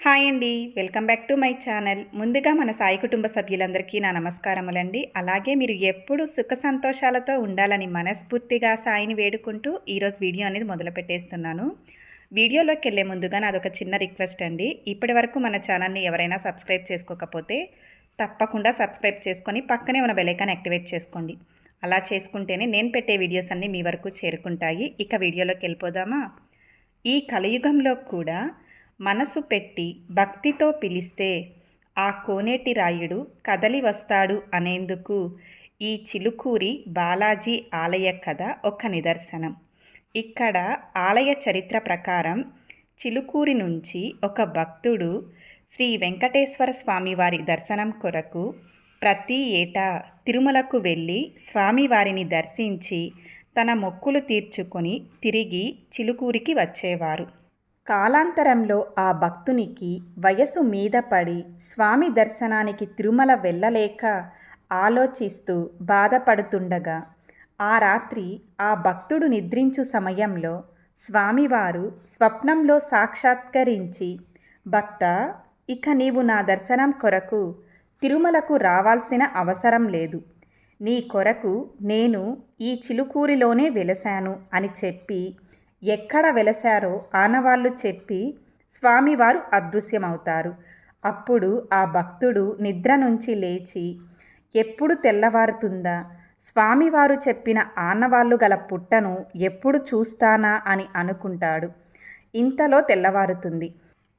Hi అండి. Welcome back to my channel. ముందుగా మన సాయి కుటుంబ సభ్యులందరికీ నా నమస్కారములండి. అలాగే మీరు ఎప్పుడు సుఖ సంతోషాలతో ఉండాలని మనస్ఫూర్తిగా సాయిని వేడుకుంటూ ఈరోజు వీడియో అనేది మొదలుపెట్టేస్తున్నాను వీడియోలోకి వెళ్ళే ముందుగా నాదొక చిన్న రిక్వెస్ట్ అండి. ఇప్పటి వరకు మన ఛానల్ని ఎవరైనా సబ్స్క్రైబ్ చేసుకోకపోతే తప్పకుండా సబ్స్క్రైబ్ చేసుకొని పక్కనే ఉన్న బెలైకాన్ యాక్టివేట్ చేసుకోండి. అలా చేసుకుంటేనే నేను పెట్టే వీడియోస్ అన్నీ మీ వరకు చేరుకుంటాయి. ఇక వీడియోలోకి వెళ్ళిపోదామా? ఈ కలియుగంలో కూడా మనసు పెట్టి భక్తితో పిలిస్తే ఆ కోనేటి రాయుడు కదలి వస్తాడు అనేందుకు ఈ చిలుకూరి బాలాజీ ఆలయ కథ ఒక నిదర్శనం. ఇక్కడ ఆలయ చరిత్ర ప్రకారం చిలుకూరి నుంచి ఒక భక్తుడు శ్రీ వెంకటేశ్వర స్వామివారి దర్శనం కొరకు ప్రతి ఏటా తిరుమలకు వెళ్ళి స్వామివారిని దర్శించి తన మొక్కులు తీర్చుకొని తిరిగి చిలుకూరికి వచ్చేవారు. కాలాంతరంలో ఆ భక్తునికి వయసు మీద పడి స్వామి దర్శనానికి తిరుమల వెళ్ళలేక ఆలోచిస్తూ బాధపడుతుండగా ఆ రాత్రి ఆ భక్తుడు నిద్రించు సమయంలో స్వామివారు స్వప్నంలో సాక్షాత్కరించి భక్త ఇక నీవు నా దర్శనం కొరకు తిరుమలకు రావాల్సిన అవసరం లేదు. నీ కొరకు నేను ఈ చిలుకూరిలోనే వెలశాను అని చెప్పి ఎక్కడ వెలసారో ఆనవాళ్ళు చెప్పి స్వామివారు అదృశ్యమవుతారు. అప్పుడు ఆ భక్తుడు నిద్ర నుంచి లేచి ఎప్పుడు తెల్లవారుతుందా? స్వామివారు చెప్పిన ఆనవాళ్ళు గల పుట్టను ఎప్పుడు చూస్తానా? అని అనుకుంటాడు. ఇంతలో తెల్లవారుతుంది.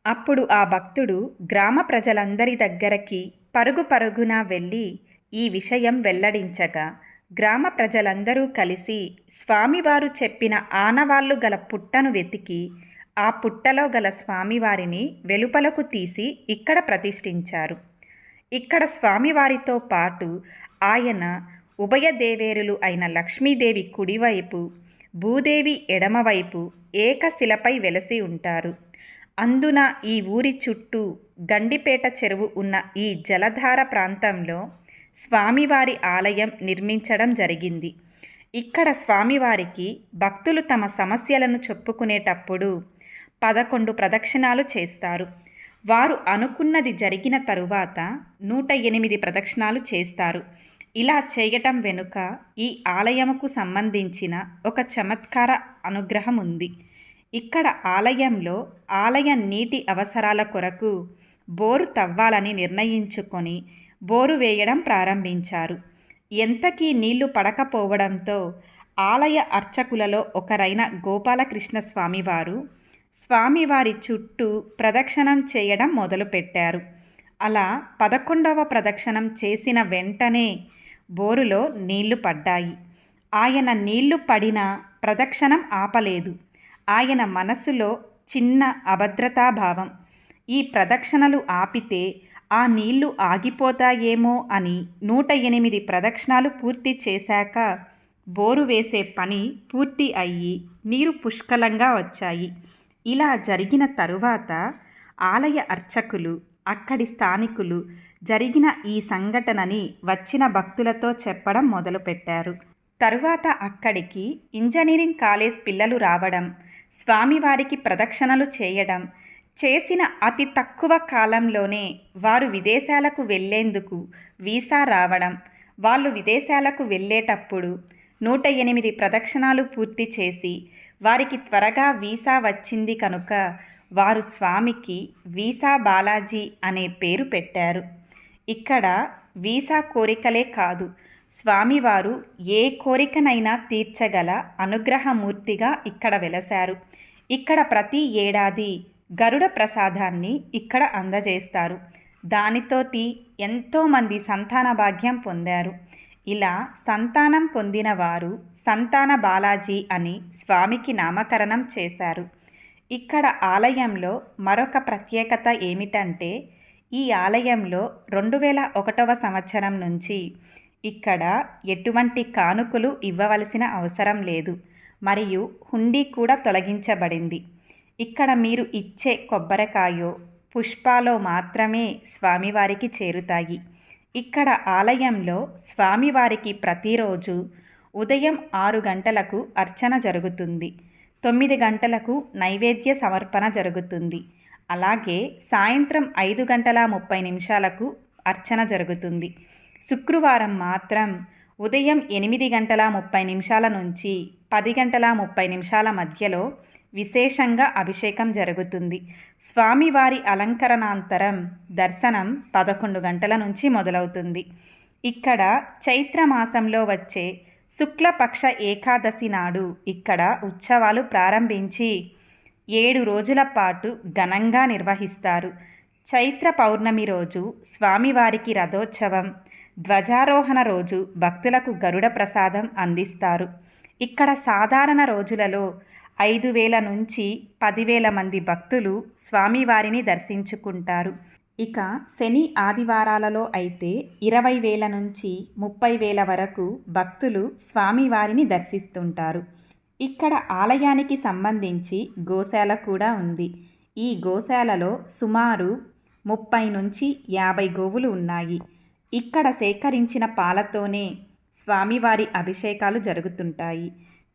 అప్పుడు ఆ భక్తుడు గ్రామ ప్రజలందరి దగ్గరకి పరుగు పరుగున వెళ్ళి ఈ విషయం వెల్లడించగా గ్రామ ప్రజలందరూ కలిసి స్వామివారు చెప్పిన ఆనవాళ్ళు గల పుట్టను వెతికి ఆ పుట్టలో గల స్వామివారిని వెలుపలకు తీసి ఇక్కడ ప్రతిష్ఠించారు. ఇక్కడ స్వామివారితో పాటు ఆయన ఉభయ దేవేరులు అయిన లక్ష్మీదేవి కుడివైపు భూదేవి ఎడమవైపు ఏకశిలపై వెలసి ఉంటారు. అందున ఈ ఊరి చుట్టూ గండిపేట చెరువు ఉన్న ఈ జలధార ప్రాంతంలో స్వామివారి ఆలయం నిర్మించడం జరిగింది. ఇక్కడ స్వామివారికి భక్తులు తమ సమస్యలను చెప్పుకునేటప్పుడు పదకొండు ప్రదక్షిణాలు చేస్తారు. వారు అనుకున్నది జరిగిన తరువాత నూట ఎనిమిది ప్రదక్షిణాలు చేస్తారు. ఇలా చేయటం వెనుక ఈ ఆలయముకు సంబంధించిన ఒక చమత్కార అనుగ్రహం ఉంది. ఇక్కడ ఆలయంలో ఆలయ నీటి అవసరాల కొరకు బోరు తవ్వాలని నిర్ణయించుకొని బోరు వేయడం ప్రారంభించారు. ఎంతకీ నీళ్ళు పడకపోవడంతో ఆలయ అర్చకులలో ఒకరైన గోపాలకృష్ణ స్వామివారు స్వామివారి చుట్టూ ప్రదక్షిణం చేయడం మొదలుపెట్టారు. అలా పదకొండవ ప్రదక్షిణం చేసిన వెంటనే బోరులో నీళ్ళు పడ్డాయి. ఆయన నీళ్ళు పడిన ప్రదక్షిణం ఆపలేదు. ఆయన మనసులో చిన్న అభద్రతాభావం. ఈ ప్రదక్షిణలు ఆపితే ఆ నీళ్ళు ఆగిపోతాయేమో అని నూట ఎనిమిది ప్రదక్షిణాలు పూర్తి చేశాక బోరు వేసే పని పూర్తి అయ్యి నీరు పుష్కలంగా వచ్చాయి. ఇలా జరిగిన తరువాత ఆలయ అర్చకులు అక్కడి స్థానికులు జరిగిన ఈ సంఘటనని వచ్చిన భక్తులతో చెప్పడం మొదలుపెట్టారు. తరువాత అక్కడికి ఇంజనీరింగ్ కాలేజ్ పిల్లలు రావడం స్వామివారికి ప్రదక్షిణలు చేయడం చేసిన అతి తక్కువ కాలంలోనే వారు విదేశాలకు వెళ్ళేందుకు వీసా రావడం వాళ్ళు విదేశాలకు వెళ్ళేటప్పుడు నూట ఎనిమిది ప్రదక్షిణాలు పూర్తి చేసి వారికి త్వరగా వీసా వచ్చింది కనుక వారు స్వామికి వీసా బాలాజీ అనే పేరు పెట్టారు. ఇక్కడ వీసా కోరికలే కాదు స్వామివారు ఏ కోరికనైనా తీర్చగల అనుగ్రహమూర్తిగా ఇక్కడ వెలశారు. ఇక్కడ ప్రతి ఏడాది గరుడ ప్రసాదాన్ని ఇక్కడ అందజేస్తారు. దానితోటి ఎంతోమంది సంతాన భాగ్యం పొందారు. ఇలా సంతానం పొందిన వారు సంతాన బాలాజీ అని స్వామికి నామకరణం చేశారు. ఇక్కడ ఆలయంలో మరొక ప్రత్యేకత ఏమిటంటే ఈ ఆలయంలో రెండు వేల ఒకటవ సంవత్సరం నుంచి ఇక్కడ ఎటువంటి కానుకలు ఇవ్వవలసిన అవసరం లేదు. మరియు హుండీ కూడా తొలగించబడింది. ఇక్కడ మీరు ఇచ్చే కొబ్బరికాయో పుష్పాలో మాత్రమే స్వామివారికి చేరుతాయి. ఇక్కడ ఆలయంలో స్వామివారికి ప్రతిరోజు ఉదయం ఆరు గంటలకు అర్చన జరుగుతుంది. తొమ్మిది గంటలకు నైవేద్య సమర్పణ జరుగుతుంది. అలాగే సాయంత్రం ఐదు గంటల ముప్పై నిమిషాలకు అర్చన జరుగుతుంది. శుక్రవారం మాత్రం ఉదయం ఎనిమిది గంటల ముప్పై నిమిషాల నుంచి పది గంటల ముప్పై నిమిషాల మధ్యలో విశేషంగా అభిషేకం జరుగుతుంది. స్వామివారి అలంకరణాంతరం దర్శనం పదకొండు గంటల నుంచి మొదలవుతుంది. ఇక్కడ చైత్ర మాసంలో వచ్చే శుక్లపక్ష ఏకాదశి నాడు ఇక్కడ ఉత్సవాలు ప్రారంభించి ఏడు రోజుల పాటు ఘనంగా నిర్వహిస్తారు. చైత్ర పౌర్ణమి రోజు స్వామివారికి రథోత్సవం ధ్వజారోహణ రోజు భక్తులకు గరుడ ప్రసాదం అందిస్తారు. ఇక్కడ సాధారణ రోజులలో ఐదు వేల నుంచి పదివేల మంది భక్తులు స్వామివారిని దర్శించుకుంటారు. ఇక శని ఆదివారాలలో అయితే ఇరవై వేల నుంచి ముప్పై వేల వరకు భక్తులు స్వామివారిని దర్శిస్తుంటారు. ఇక్కడ ఆలయానికి సంబంధించి గోశాల కూడా ఉంది. ఈ గోశాలలో సుమారు ముప్పై నుంచి యాభై గోవులు ఉన్నాయి. ఇక్కడ సేకరించిన పాలతోనే స్వామివారి అభిషేకాలు జరుగుతుంటాయి.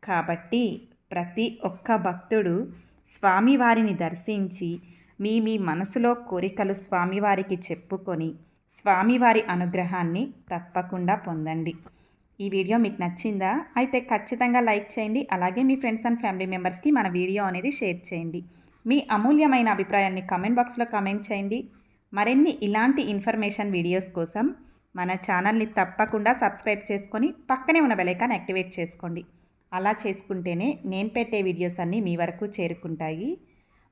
కాబట్టి ప్రతి ఒక్క భక్తుడు స్వామివారిని దర్శించి మీ మీ మనసులో కోరికలు స్వామివారికి చెప్పుకొని స్వామివారి అనుగ్రహాన్ని తప్పకుండా పొందండి. ఈ వీడియో మీకు నచ్చిందా? అయితే ఖచ్చితంగా లైక్ చేయండి. అలాగే మీ ఫ్రెండ్స్ అండ్ ఫ్యామిలీ మెంబర్స్కి మన వీడియో అనేది షేర్ చేయండి. మీ అమూల్యమైన అభిప్రాయాన్ని కామెంట్ బాక్స్లో కామెంట్ చేయండి. మరిన్ని ఇలాంటి ఇన్ఫర్మేషన్ వీడియోస్ కోసం మన ఛానల్ని తప్పకుండా సబ్స్క్రైబ్ చేసుకొని పక్కనే ఉన్న బెలైకాన్ యాక్టివేట్ చేసుకోండి. అలా చేసుకుంటేనే నేను పెట్టే వీడియోస్ అన్నీ మీ వరకు చేరుకుంటాయి.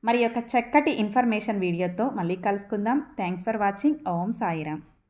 మరి యొక్క చక్కటి ఇన్ఫర్మేషన్ వీడియోతో మళ్ళీ కలుసుకుందాం. Thanks for watching. Om Sairam.